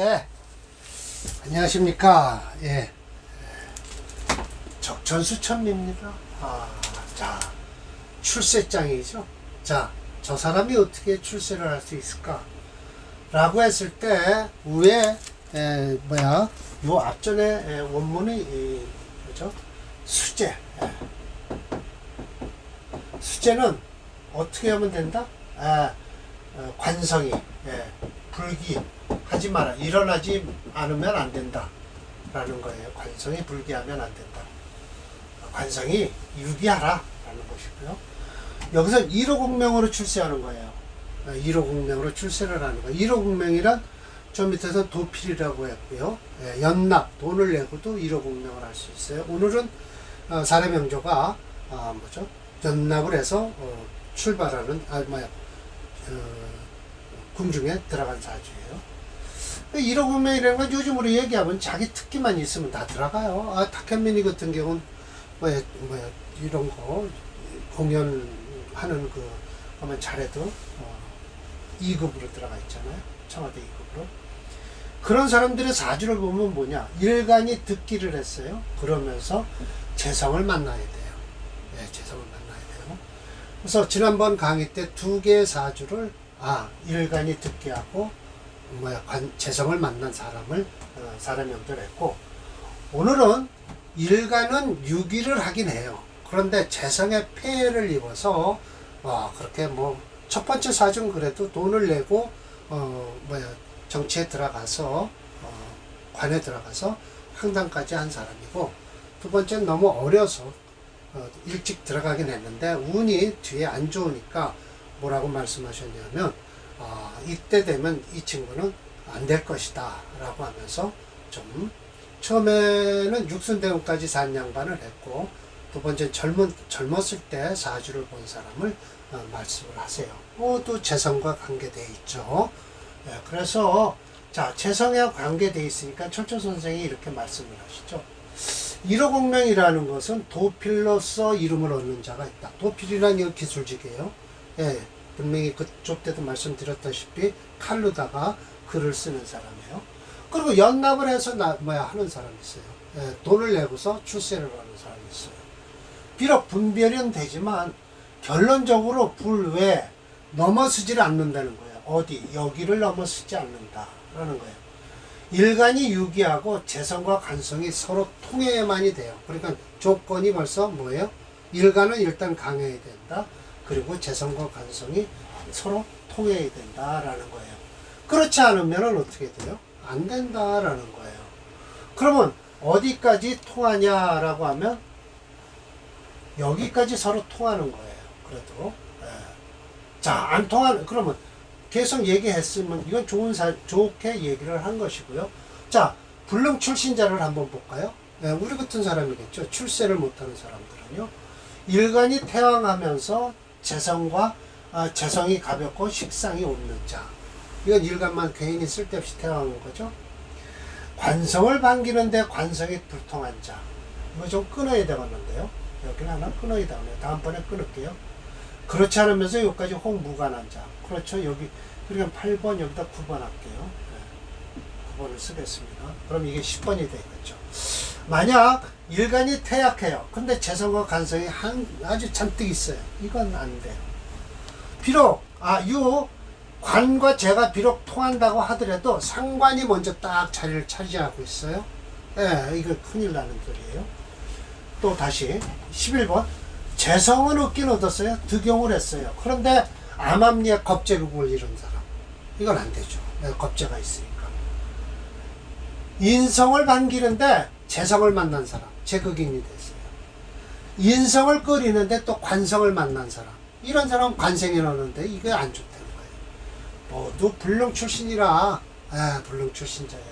때 안녕하십니까. 예. 적천수천입니다. 아, 자 출세장이죠? 자 저 사람이 어떻게 출세를 할 수 있을까? 라고 했을 때 위에 에, 뭐야 요 앞전에 에, 원문이 이, 뭐죠? 수제 예. 수제는 어떻게 하면 된다? 아, 어, 관성이 예, 불기 하지 마라. 일어나지 않으면 안 된다. 라는 거예요. 관성이 불기하면 안 된다. 관성이 유기하라. 라는 것이고요. 여기서 1호 공명으로 출세하는 거예요. 1호 공명으로 출세를 하는 거예요. 1호 공명이란 저 밑에서 도필이라고 했고요. 예, 연납 돈을 내고도 1호 공명을 할 수 있어요. 오늘은 어, 사례 명조가 아, 뭐죠? 연납을 해서 어, 출발하는 아 뭐야 어, 궁중에 들어간 사주예요. 1억 운명이라는 건 요즘으로 얘기하면 자기 특기만 있으면 다 들어가요. 아, 탁현민이 같은 경우는 뭐야, 뭐야, 이런 거 공연하는 그, 하면 잘해도 어, 2급으로 들어가 있잖아요. 청와대 2급으로. 그런 사람들의 사주를 보면 뭐냐. 일간이 듣기를 했어요. 그러면서 재성을 만나야 돼요. 예, 재성을 만나야 돼요. 그래서 지난번 강의 때 두 개의 사주를 아 일간이 듣게 하고 뭐야 관, 재성을 만난 사람을 어, 사람 명절했고 오늘은 일간은 유기를 하긴 해요. 그런데 재성에 폐해를 입어서 어, 그렇게 뭐 첫 번째 사주는 그래도 돈을 내고 어 뭐야 정치에 들어가서 어, 관에 들어가서 항당까지 한 사람이고 두 번째는 너무 어려서 어, 일찍 들어가긴 했는데 운이 뒤에 안 좋으니까 뭐라고 말씀하셨냐면 아, 이때 되면 이 친구는 안 될 것이다 라고 하면서 좀 처음에는 육순대원까지 산 양반을 했고 두 번째 젊은, 젊었을 때 사주를 본 사람을 어, 말씀을 하세요. 어, 또 재성과 관계되어 있죠. 예, 그래서 자 재성에 관계되어 있으니까 철조 선생이 이렇게 말씀을 하시죠. 일호공명이라는 것은 도필로서 이름을 얻는 자가 있다. 도필이라는 이 기술직이에요. 예, 분명히 그쪽 때도 말씀드렸다시피 칼로다가 글을 쓰는 사람이에요. 그리고 연납을 해서 나, 뭐야 하는 사람이 있어요. 예, 돈을 내고서 출세를 하는 사람이 있어요. 비록 분별은 되지만 결론적으로 불 외에 넘어서지를 않는다는 거예요. 어디 여기를 넘어서지 않는다라는 거예요. 일간이 유기하고 재성과 간성이 서로 통해야만이 돼요. 그러니까 조건이 벌써 뭐예요? 일간은 일단 강해야 된다. 그리고 재성과 간성이 서로 통해야 된다라는 거예요. 그렇지 않으면 어떻게 돼요? 안 된다라는 거예요. 그러면 어디까지 통하냐라고 하면 여기까지 서로 통하는 거예요. 그래도 예. 자, 안 통하는 그러면 계속 얘기했으면 이건 좋은 사, 좋게 얘기를 한 것이고요. 자, 불능 출신자를 한번 볼까요? 네, 우리 같은 사람이겠죠. 출세를 못하는 사람들은요. 일간이 태왕하면서 재성과 아, 재성이 가볍고 식상이 없는 자. 이건 일간만 괜히 쓸데없이 태왕한 거죠. 관성을 반기는데 관성이 불통한 자. 이거 좀 끊어야 되겠는데요. 여기는 하나 끊어야 되겠네요. 다음번에 끊을게요. 그렇지 않으면서 여기까지 홍무관한 자. 그렇죠. 여기, 그러니까 8번 여기다 9번 할게요. 네. 9번을 쓰겠습니다. 그럼 이게 10번이 되겠죠. 만약 일간이 태약해요. 근데 재성과 간성이 한, 아주 잔뜩 있어요. 이건 안 돼요. 비록, 아, 요, 관과 재가 비록 통한다고 하더라도 상관이 먼저 딱 자리를 차지하고 있어요. 예, 이거 큰일 나는 소리예요. 또 다시 11번 재성은 얻긴 얻었어요. 득용을 했어요. 그런데 암암리에 겁재국을 이룬 사람 이건 안 되죠. 네, 겁재가 있으니까. 인성을 반기는데 재성을 만난 사람 제극인이 됐어요. 인성을 끓이는데 또 관성을 만난 사람 이런 사람은 관생이 나오는데 이게 안 좋다는 거예요. 모두 불능 출신이라 아, 불능 출신자예요.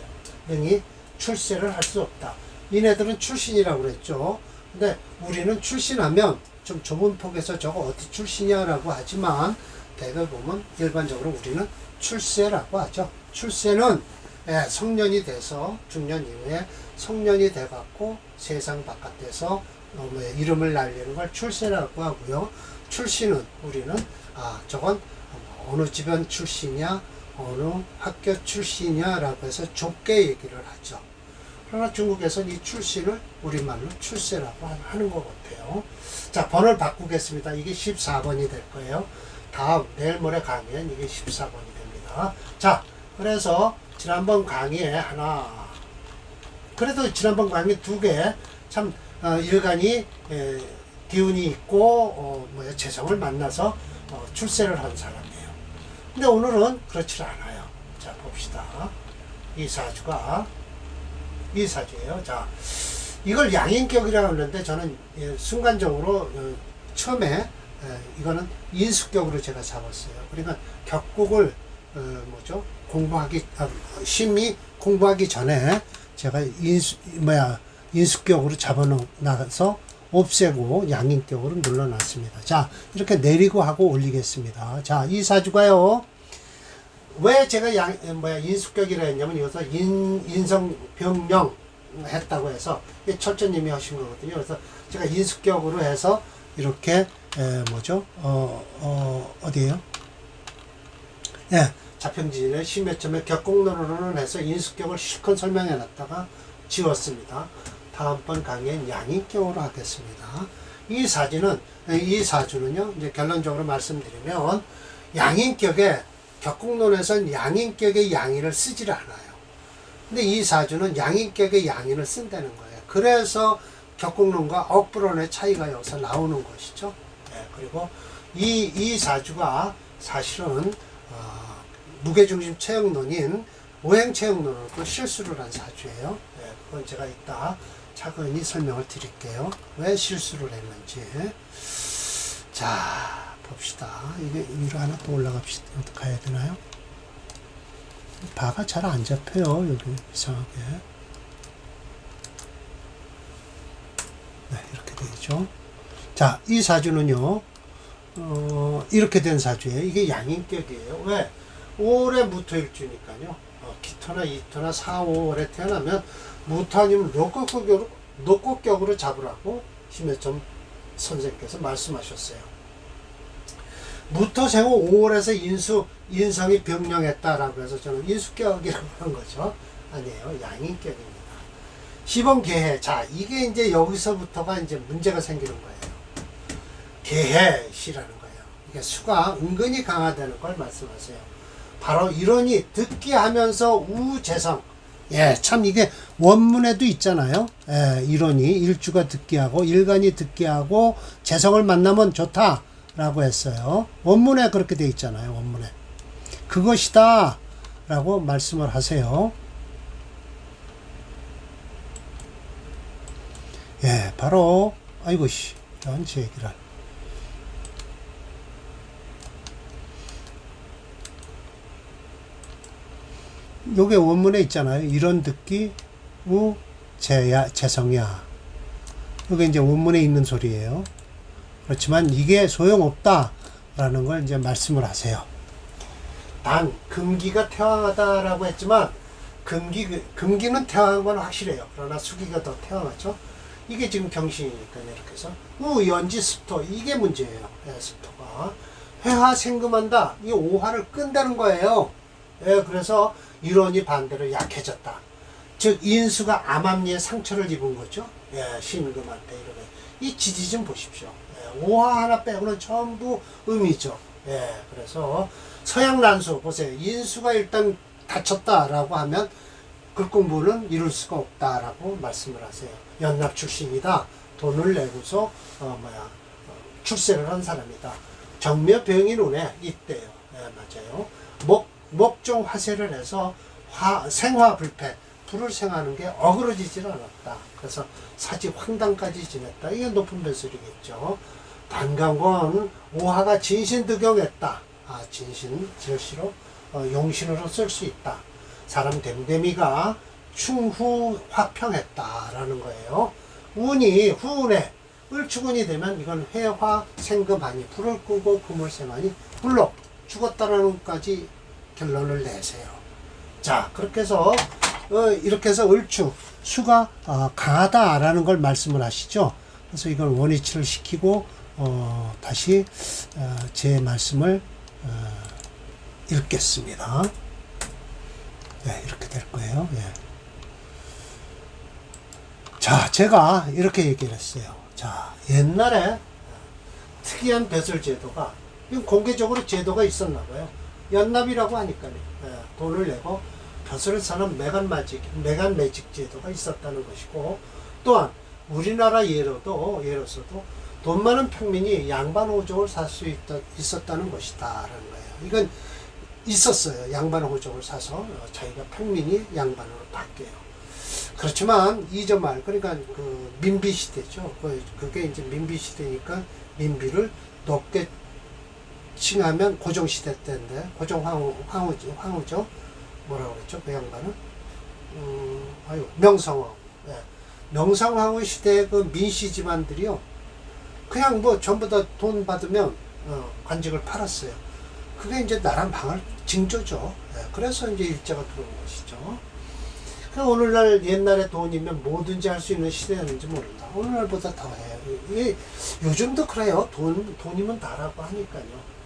능히 출세를 할 수 없다. 이네들은 출신이라고 그랬죠. 근데 우리는 출신하면 좀 좁은 폭에서 저거 어디 출신이야라고 하지만 대개 보면 일반적으로 우리는 출세라고 하죠. 출세는 예, 성년이 돼서 중년 이후에 성년이 돼갖고 세상 바깥에서 어, 뭐 이름을 날리는 걸 출세라고 하고요. 출신은 우리는 아 저건 어느 집안 출신이야 어느 학교 출신이냐라고 해서 좁게 얘기를 하죠. 그러나 중국에서는 이 출신을 우리말로 출세라고 하- 하는 것 같아요. 자, 번호를 바꾸겠습니다. 이게 14번이 될 거예요. 다음, 내일 모레 강의엔 이게 14번이 됩니다. 자, 그래서 지난번 강의에 하나, 그래도 지난번 강의 두 개, 참, 어, 일간이 에, 기운이 있고, 어, 뭐야, 재성을 만나서 어, 출세를 한 사람이에요. 근데 오늘은 그렇지 않아요. 자, 봅시다. 이 사주가, 이 사주예요. 자, 이걸 양인격이라고 하는데 저는 예, 순간적으로 어, 처음에 예, 이거는 인수격으로 제가 잡았어요. 그러니까 격국을 어, 뭐죠 공부하기 아, 심히 공부하기 전에 제가 인수 뭐야 인수격으로 잡아놔서 없애고 양인격으로 눌러놨습니다. 자 이렇게 내리고 하고 올리겠습니다. 자이 사주가요. 왜 제가 양 뭐야 인수격이라 했냐면 이것을 인 인성 병명 했다고 해서 철저님이 하신 거거든요. 그래서 제가 인수격으로 해서 이렇게 에, 뭐죠? 어, 어 어디에요? 예, 자평진의 심해점에 격공론으로는 해서 인수격을 실컷 설명해 놨다가 지웠습니다. 다음번 강의엔 양인격으로 하겠습니다. 이 사진은 이 사주는요. 이제 결론적으로 말씀드리면 양인격에 격공론에서는 양인격의 양인을 쓰질 않아요. 근데 이 사주는 양인격의 양인을 쓴다는 거예요. 그래서 격공론과 억불론의 차이가 여기서 나오는 것이죠. 예, 그리고 이, 이 사주가 사실은 어, 무게중심 체형론인 오행체형론으로 또 실수를 한 사주예요. 예, 그건 제가 이따 차근히 설명을 드릴게요. 왜 실수를 했는지. 자, 봅시다. 이게 위로 하나 또 올라갑시다. 어떻게 해야 되나요? 바가 잘 안 잡혀요. 여기 이상하게. 네, 이렇게 되죠. 자, 이 사주는요. 어, 이렇게 된 사주예요. 이게 양인격이에요. 왜? 5월에 무토일주니까요. 어, 기토나 이토나 4, 5월에 태어나면 무토 아니면 녹곡격으로, 녹곡격으로 잡으라고 심해점 선생님께서 말씀하셨어요. 무토생후 5월에서 인수, 인성이 병령했다라고 해서 저는 인수격이라고 한 거죠. 아니에요. 양인격입니다. 시범 개해. 자, 이게 이제 여기서부터가 이제 문제가 생기는 거예요. 개해시라는 거예요. 이게 수가 은근히 강화되는 걸 말씀하세요. 바로 이론이 듣기 하면서 우재성. 예, 참 이게 원문에도 있잖아요. 예, 이론이 일주가 듣기 하고 일간이 듣기 하고 재성을 만나면 좋다라고 했어요. 원문에 그렇게 돼 있잖아요. 원문에. 그것이다라고 말씀을 하세요. 예, 바로 아이고 씨, 연지 얘기를. 요게 원문에 있잖아요. 이런 듣기 우 재야 재성야. 요게 이제 원문에 있는 소리예요. 그렇지만 이게 소용없다라는 걸 이제 말씀을 하세요. 단 금기가 태왕하다라고 했지만 금기 금기는 태왕한 건 확실해요. 그러나 수기가 더 태왕하죠. 이게 지금 경신이니까 이렇게 해서 우 연지 습토 이게 문제예요. 예, 습토가 회화 생금한다. 이 오화를 끈다는 거예요. 예, 그래서 이론이 반대로 약해졌다. 즉 인수가 암암리에 상처를 입은 거죠. 예, 신금한테 이러면 이 지지 좀 보십시오. 예, 오화 하나 빼고는 전부 음이죠. 예, 그래서 서양 난수 보세요. 인수가 일단 다쳤다라고 하면 글 공부는 이룰 수가 없다라고 말씀을 하세요. 연납 출신이다. 돈을 내고서 어 뭐야 어, 출세를 한 사람이다. 정묘 병인 운에 있대요. 예, 맞아요. 목 목종 화세를 해서 화 생화 불패 불을 생하는 게 어그러지질 않았다. 그래서 사지 황당까지 지냈다. 이게 높은 변수리겠죠. 단강권 오화가 진신득용했다. 아 진신 절시로 어, 용신으로 쓸 수 있다. 사람 댐댐이가 충후 화평했다라는 거예요. 운이 후운에 을축운이 되면 이건 회화 생금하니 불을 끄고 금을 생하니 불로 죽었다라는 것까지 결론을 내세요. 자 그렇게 해서 어, 이렇게 해서 을축 수가 어, 강하다라는 걸 말씀을 하시죠. 그래서 이걸 원위치를 시키고 어, 다시 어, 제 말씀을 어, 읽겠습니다. 네, 이렇게 될 거예요. 예. 자, 제가 이렇게 얘기를 했어요. 자, 옛날에 특이한 배설 제도가 공개적으로 제도가 있었나 봐요. 연납이라고 하니까요. 예, 돈을 내고 벼슬을 사는 메간 매직, 메간 매직 제도가 있었다는 것이고 또한 우리나라 예로도 예로서도 돈 많은 평민이 양반 호적을 살 수 있었다는 것이다라는 거예요. 이건 있었어요. 양반 호적을 사서 어, 자기가 평민이 양반으로 바뀌어요. 그렇지만 이전 말 그러니까 그 민비 시대죠. 그- 그게 이제 민비 시대니까 민비를 높게 칭하면 고종 시대 때인데 고종 황후 황후죠. 황후죠. 뭐라고 그랬죠? 그 양반은 음, 아유 명성황. 예. 명성황후 시대 그 민씨 집안들이요. 그냥 뭐 전부 다 돈 받으면 어, 관직을 팔았어요. 그게 이제 나라 망할 징조죠. 예, 그래서 이제 일제가 들어온 것이죠. 그 오늘날 옛날에 돈이면 뭐든지 할 수 있는 시대였는지 모른다. 오늘날보다 더해요. 이게 요즘도 그래요. 돈 돈이면 다라고 하니까요.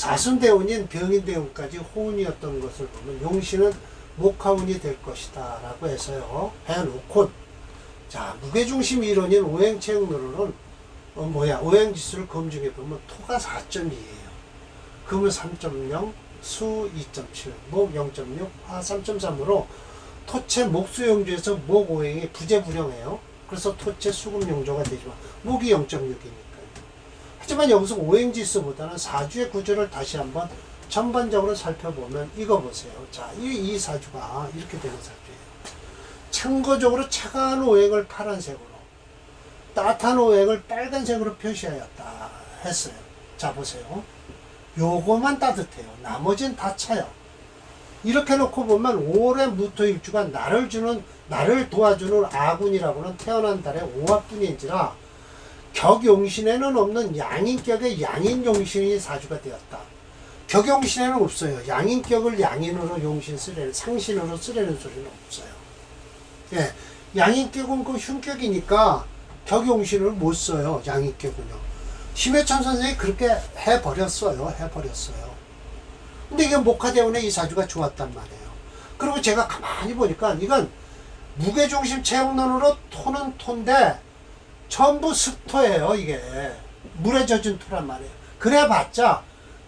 사순대운인 병인대운까지 호운이었던 것을 보면 용신은 목화운이 될 것이다 라고 해서요. 해놓고 자 무게중심 이론인 오행체육론은 어, 뭐야 오행지수를 검증해 보면 토가 4.2예요. 금은 3.0, 수 2.7, 목 0.6, 화 3.3으로 토체 목수용조에서 목 오행이 부재불형해요. 그래서 토체 수금용조가 되지만 목이 0.6이니까요. 하지만 여기서 오행지수보다는 사주의 구조를 다시 한번 전반적으로 살펴보면 이거 보세요. 자, 이, 이 사주가 이렇게 되는 사주예요. 참고적으로 차가운 오행을 파란색으로, 따뜻한 오행을 빨간색으로 표시하였다 했어요. 자, 보세요. 요거만 따뜻해요. 나머지는 다 차요. 이렇게 놓고 보면 올해 무토일주가 나를 주는 나를 도와주는 아군이라고는 태어난 달의 오합뿐인지라 격용신에는 없는 양인격의 양인용신이 사주가 되었다. 격용신에는 없어요. 양인격을 양인으로 용신 쓰려는 상신으로 쓰려는 소리는 없어요. 예, 양인격은 그 흉격이니까 격용신을 못 써요. 양인격은요. 심해천 선생이 그렇게 해버렸어요. 해버렸어요. 근데 이게 목화대운에 이 사주가 좋았단 말이에요. 그리고 제가 가만히 보니까 이건 무게중심 체형론으로 토는 토인데 전부 습토예요, 이게. 물에 젖은 토란 말이에요. 그래 봤자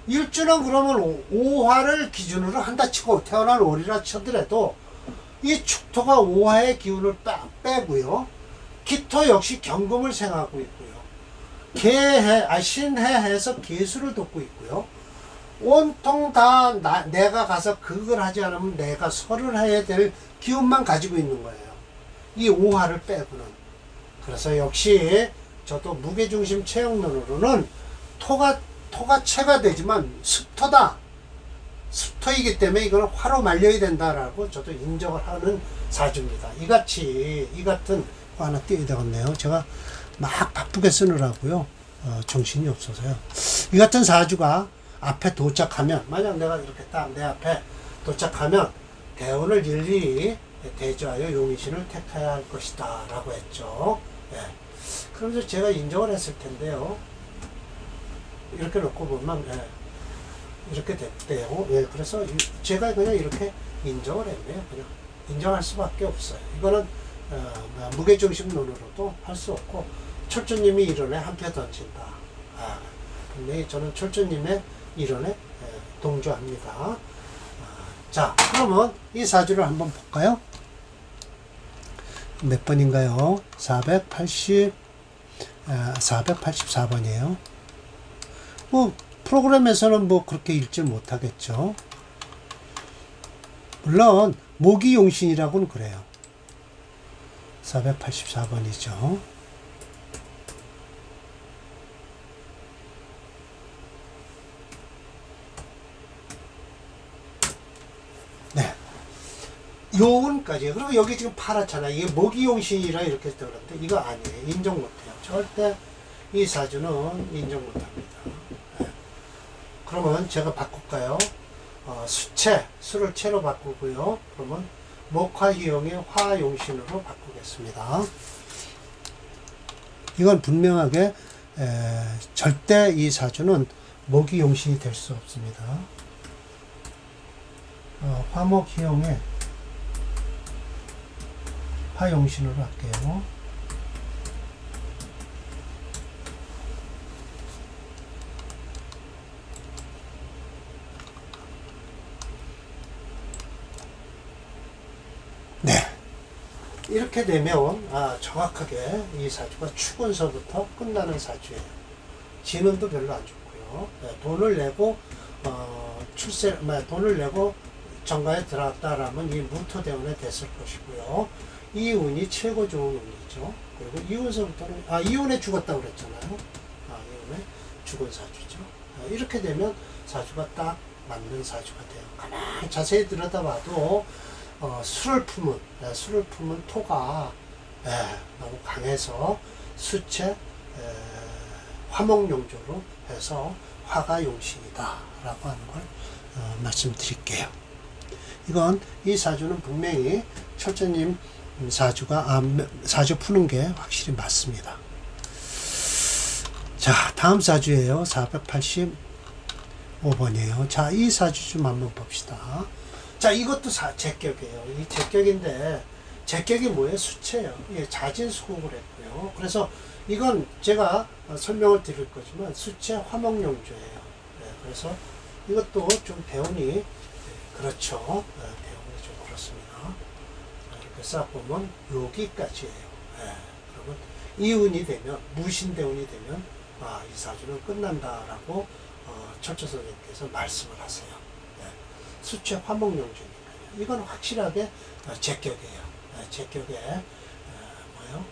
일주는 그러면 오- 오화를 기준으로 한다 치고 태어난 월이라 치더라도 이 축토가 오화의 기운을 빼, 빼고요. 기토 역시 경금을 생하고 있고요. 개해, 아, 신해해서 개수를 돕고 있고요. 온통 다 나, 내가 가서 그걸 하지 않으면 내가 설을 해야 될 기운만 가지고 있는 거예요. 이 오화를 빼고는. 그래서 역시 저도 무게중심 체형론으로는 토가 토가 체가 되지만 습토다. 습토이기 때문에 이거는 화로 말려야 된다라고 저도 인정을 하는 사주입니다. 이같이 이 같은 거 하나 띄어야 되겠네요. 제가 막 바쁘게 쓰느라고요. 어, 정신이 없어서요. 이 같은 사주가 앞에 도착하면 만약 내가 이렇게 딱 내 앞에 도착하면 대운을 일일이 대조하여 용의신을 택해야 할 것이다 라고 했죠. 예. 그러면서 제가 인정을 했을 텐데요. 이렇게 놓고 보면 예. 이렇게 됐대요. 예, 그래서 이- 제가 그냥 이렇게 인정을 했네요. 그냥 인정할 수밖에 없어요. 이거는 어, 뭐 무게중심론으로도 할 수 없고 철주님이 이론에 한표 던진다. 아, 분명히 저는 철주님의 이론에 예, 동조합니다. 아, 자, 그러면 이 사주를 한번 볼까요? 몇 번인가요? 480, 아, 484번이에요. 뭐, 프로그램에서는 뭐 그렇게 읽지 못하겠죠. 물론, 모기용신이라고는 그래요. 484번이죠. 네. 요운까지. 그리고 여기 지금 파랗잖아. 이게 모기용신이라 이렇게 그런데 이거 아니에요. 인정 못해요. 절대 이 사주는 인정 못합니다. 네. 그러면 제가 바꿀까요? 어, 수채, 수를 채로 바꾸고요. 그러면 목화희용의 화용신으로 바꾸겠습니다. 이건 분명하게 에, 절대 이 사주는 목이용신이 될 수 없습니다. 어, 화목희용의 화용신으로 할게요. 네. 이렇게 되면 아, 정확하게 이 사주가 축운서부터 끝나는 사주예요. 지능도 별로 안 좋고요. 네, 돈을 내고 어, 출세, 뭐, 돈을 내고 정가에 들어갔다라면 이 무토대운에 됐을 것이고요. 이 운이 최고 좋은 운이죠. 그리고 이운서부터는 아 이운에 죽었다고 그랬잖아요. 아 이운에 죽은 사주죠. 아, 이렇게 되면 사주가 딱 맞는 사주가 돼요. 가만히 자세히 들여다봐도 어, 술을 품은 예, 술을 품은 토가 예, 너무 강해서 수체 예, 화목용조로 해서 화가 용신이다라고 하는 걸 어, 말씀드릴게요. 이건 이 사주는 분명히 철저님 사주가 아, 사주 푸는 게 확실히 맞습니다. 자, 다음 사주예요. 485번이에요. 자, 이 사주 좀 한번 봅시다. 자, 이것도 사, 제격이에요. 이 제격인데, 제격이 뭐예요? 수체예요. 예, 자진수국을 했고요. 그래서 이건 제가 어, 설명을 드릴 거지만 수체 화목용조예요. 예, 그래서 이것도 좀 배운이 예, 그렇죠. 예, 배운이 좀 그렇습니다. 쌓아보면 여기까지예요. 예, 그러면 이운이 되면 무신대운이 되면 아, 이 사주는 끝난다라고 어, 철저 선생님께서 말씀을 하세요. 예, 수체 화목용조니까요. 이건 확실하게 어, 제격이에요. 예, 제격에 어, 뭐요?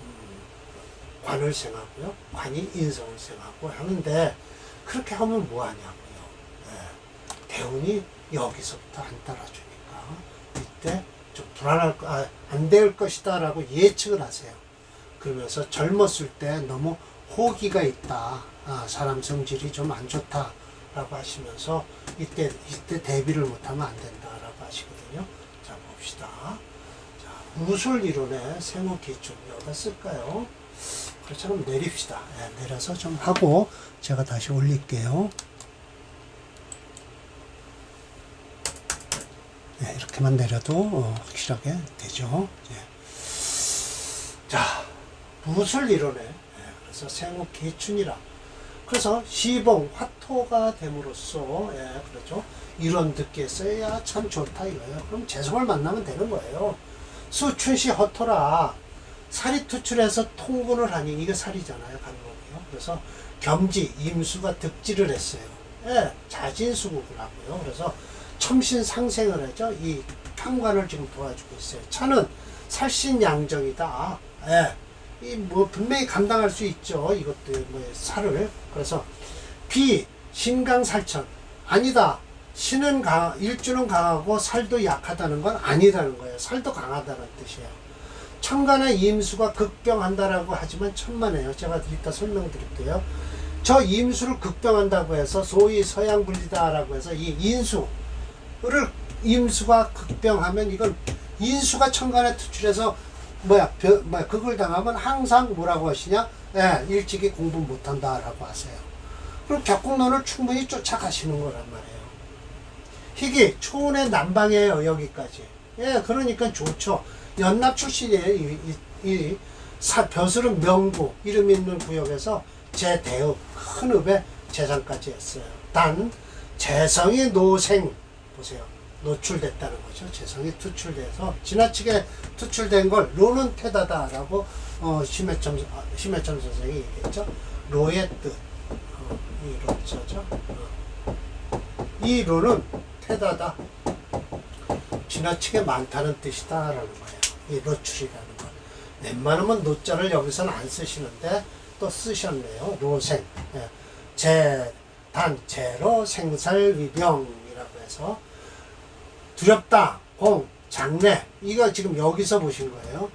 음, 관을 생하고요. 관이 인성을 생하고 하는데 그렇게 하면 뭐 하냐고요. 예, 대운이 여기서부터 안 따라주니까 이때 좀 불안할 거, 아, 안될 것이다 라고 예측을 하세요. 그러면서 젊었을 때 너무 호기가 있다. 아, 사람 성질이 좀 안 좋다 라고 하시면서 이때 이때 대비를 못하면 안 된다 라고 하시거든요. 자 봅시다. 자 무술 이론에 생후 기준 여기다 쓸까요? 그렇죠. 내립시다. 예, 내려서 좀 하고 제가 다시 올릴게요. 예, 이렇게만 내려도 어, 확실하게 되죠. 예. 자, 무술 이론에 예, 그래서 생후 기춘이라 그래서 시봉 화토가 됨으로써 예, 그렇죠. 이런 듣기에 써야 참 좋다 이거예요. 그럼 재성을 만나면 되는 거예요. 수춘시 허토라 살이 투출해서 통분을 하니 이게 살이잖아요, 간목이요. 그래서 겸지 임수가 득지를 했어요. 예, 자진수국을 하고요. 그래서 첨신상생을 하죠. 이 평관을 지금 도와주고 있어요. 차는 살신양정이다. 예. 이뭐 분명히 감당할 수 있죠. 이것도 뭐 살을. 그래서 비 신강살천 아니다. 신은 강 일주는 강하고 살도 약하다는 건 아니다는 거예요. 살도 강하다는 뜻이에요. 천간의 임수가 극병한다라고 하지만 천만에요. 제가 이따 설명드릴게요. 저 임수를 극병한다고 해서 소위 서양 분리다라고 해서 이 인수 를 임수가 극병하면 이건 인수가 천간에 투출해서 뭐야 벼, 뭐야 그걸 당하면 항상 뭐라고 하시냐? 예, 일찍이 공부 못한다라고 하세요. 그럼 격국론을 충분히 쫓아가시는 거란 말이에요. 희귀 초운의 남방이에요 여기까지. 예, 그러니까 좋죠. 연납 출신이에요. 이, 이, 이 사, 벼슬은 명구 이름 있는 구역에서 제대읍 큰 읍에 재산까지 했어요. 단 재성이 노생 보세요. 노출됐다는 거죠. 재성이 투출돼서 지나치게 투출된 걸 로는 태다다라고 어, 심해점 아, 심해점 선생이 얘기했죠. 로의 뜻. 어, 이 로자죠. 어. 이 로는 태다다. 지나치게 많다는 뜻이다라는 거예요. 이 노출이라는 건. 웬만하면 노자를 여기서는 안 쓰시는데 또 쓰셨네요. 로생. 예. 제, 단, 제로 생살 위병 해서 두렵다, 공, 장래. 이거 지금 여기서 보신 거예요.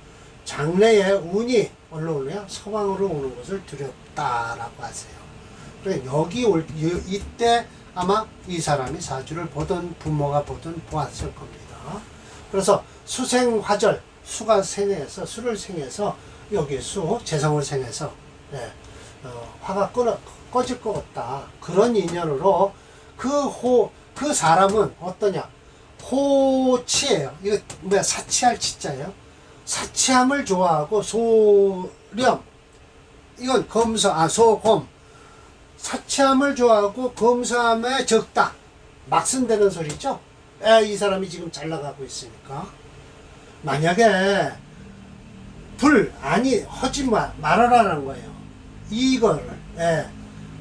장래에 운이 오느냐? 서방으로 오는 것을 두렵다라고 하세요. 그래 여기 올 이- 이때 아마 이 사람이 사주를 보던 부모가 보던 보았을 겁니다. 그래서 수생화절 수가 생해서 수를 생해서 여기 수 재성을 생해서 예, 어, 화가 꺼, 꺼질 것 같다 그런 인연으로 그 호 그 사람은 어떠냐 호치예요. 이거 뭐야 사치할 치자예요. 사치함을 좋아하고 소렴 이건 검소 아 소검 사치함을 좋아하고 검소함에 적다 막 쓴다는 소리죠. 에, 이 사람이 지금 잘 나가고 있으니까 만약에 불 아니 마 말아라는 거예요. 이거를 예.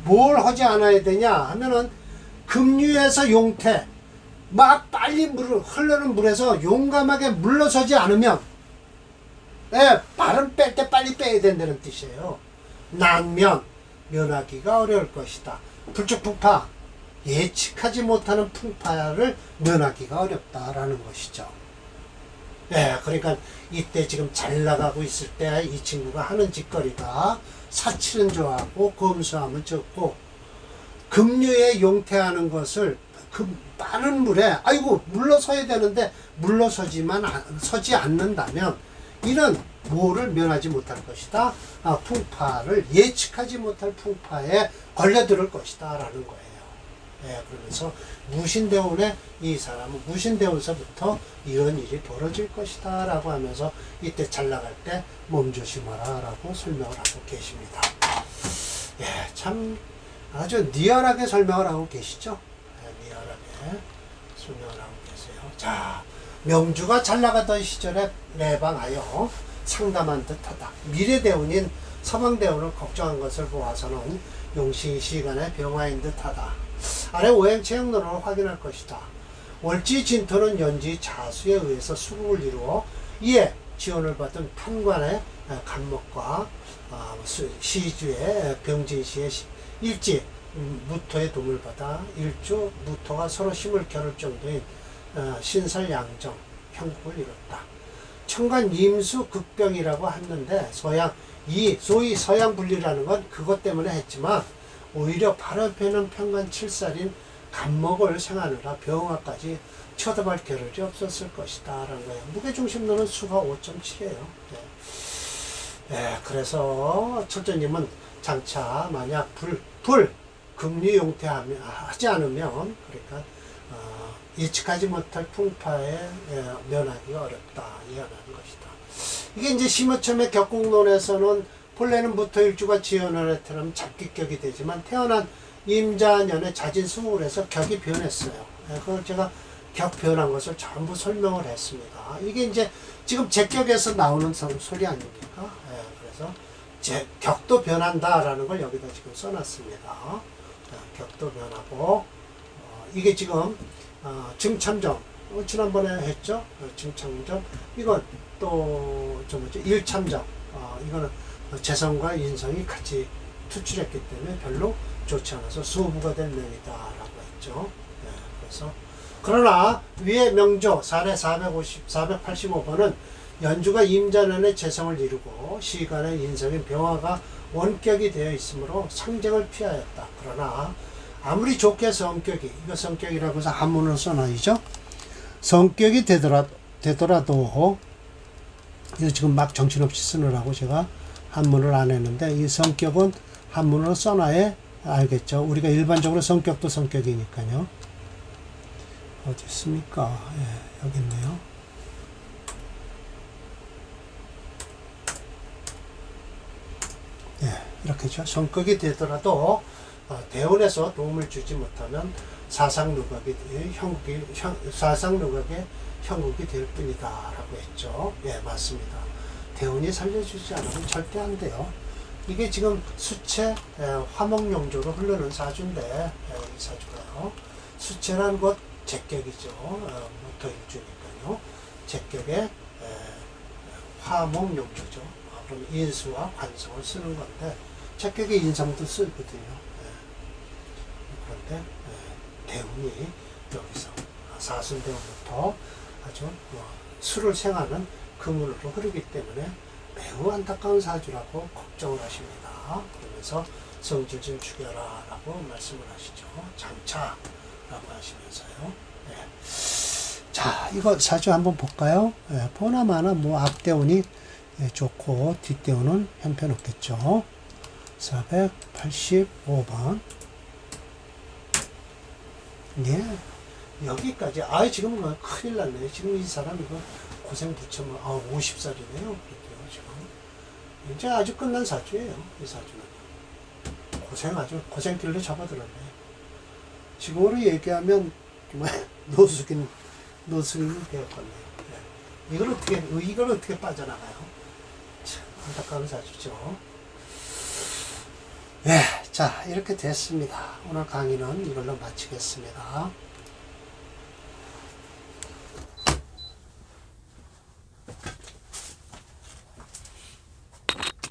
뭘 하지 않아야 되냐 하면은 급류에서 용태 막 빨리 물 흐르는 물에서 용감하게 물러서지 않으면 예, 발은 뺄 때 빨리 빼야 된다는 뜻이에요. 난면 면하기가 어려울 것이다. 불축풍파 예측하지 못하는 풍파를 면하기가 어렵다라는 것이죠. 예, 그러니까 이때 지금 잘 나가고 있을 때 이 친구가 하는 짓거리가 사치는 좋아하고 검소함은 적고 급류에 용태하는 것을 그 빠른 물에 아이고 물러서야 되는데 물러서지만 안- 서지 않는다면 이는 뭐를 면하지 못할 것이다. 아, 풍파를 예측하지 못할 풍파에 걸려들 것이다 라는 거예요. 예, 그러면서 무신대운에 이 사람은 무신대운서부터 이런 일이 벌어질 것이다 라고 하면서 이때 잘 나갈 때 몸조심하라 라고 설명을 하고 계십니다. 예, 참 아주 리얼하게 설명을 하고 계시죠? 예, 리얼하게 설명을 하고 계세요. 자, 명주가 잘 나가던 시절에 내방하여 상담한 듯하다. 미래대운인 서방대운을 걱정한 것을 보아서는 용신 시간의 병화인 듯하다. 아래 오행 체형론을 확인할 것이다. 월지 진토는 연지 자수에 의해서 수국을 이루어 이에 지원을 받은 판관의 간목과 아, 수- 시주의 병진시의 시- 음, 무토의 도움을 받아 일주 무토가 서로 힘을 겨룰 정도인 어, 신설양정 형국을 이뤘다. 청간 임수 극병이라고 했는데 서양 이 소위 서양 분리라는 건 그것 때문에 했지만 오히려 옆에는 평간 7살인 간목을 생하느라 병화까지 쳐다볼 겨를이 없었을 것이다 라는 거예요. 무게중심론은 수가 5.7이에요. 예, 그래서 철저님은 장차 만약 불, 불, 금리 용퇴하면, 하지 않으면, 그러니까, 어, 예측하지 못할 풍파에 예, 면하기가 어렵다. 이해하는 것이다. 이게 이제 심어첨의 격국론에서는 본래는 무토일주가 지연을 했더라면 잡기격이 되지만 태어난 임자년의 자진 수물에서 격이 변했어요. 예, 그걸 제가 격 변한 것을 전부 설명을 했습니다. 이게 이제 지금 제격에서 나오는 소- 소리 아닙니까? 제 격도 변한다라는 걸 여기다 지금 써놨습니다. 자, 격도 변하고 어, 이게 지금 어, 증참점 어, 지난번에 했죠? 어, 증참점 이건 또저 뭐죠? 일참점 어, 이거는 재성과 인성이 같이 투출했기 때문에 별로 좋지 않아서 소부가 될 명이다라고 했죠. 예, 그래서 그러나 위에 명조 사례 450, 485번은 연주가 임자년의 재성을 이루고 시간의 인성인 병화가 원격이 되어 있으므로 상쟁을 피하였다. 그러나 아무리 좋게 성격이 이거 성격이라고 해서 한문으로 써놔이죠. 성격이 되더라, 되더라도 이거 지금 막 정신없이 쓰느라고 제가 한문을 안 했는데 이 성격은 한문으로 써놔야 알겠죠. 우리가 일반적으로 성격도 성격이니까요. 어디 있습니까? 예, 여기 있네요. 예, 이렇게죠. 성격이 되더라도 어, 대원에서 도움을 주지 못하면 사상 누각이 형국이 형, 사상 누각의 형국이 될 뿐이다라고 했죠. 예, 맞습니다. 대운이 살려주지 않으면 절대 안 돼요. 이게 지금 수체 에, 화목용조로 흐르는 사주인데 에, 이 사주가요. 수체란 것 제격이죠. 어, 무토일주니까요. 제격에 에, 화목용조죠. 어, 그럼 인수와 관성을 쓰는 건데 제격에 인성도 쓰거든요. 예. 그런데 예, 대운이 여기서 사순대운부터 아주 뭐 수를 생하는 금운으로 흐르기 때문에 매우 안타까운 사주라고 걱정을 하십니다. 그러면서 성질 좀 죽여라 라고 말씀을 하시죠. 장차 라고 하시면서요. 예. 자, 이거 사주 한번 볼까요? 예, 보나마나 뭐 앞대운이 예, 좋고 뒷대운은 형편없겠죠. 485번. 예. 여기까지 아 지금 뭐 큰일 났네 지금 이 사람 이거 고생 붙여면 아 50살이네요 그렇게요 지금 이제 아주 끝난 사주예요 이 사주는 고생 아주 고생길로 잡아들었네 지금으로 얘기하면 노숙인 노숙인이 되었겠네요 네. 이걸 어떻게 이걸 어떻게 빠져나가요 참 안타까운 사주죠. 네, 자 이렇게 됐습니다. 오늘 강의는 이걸로 마치겠습니다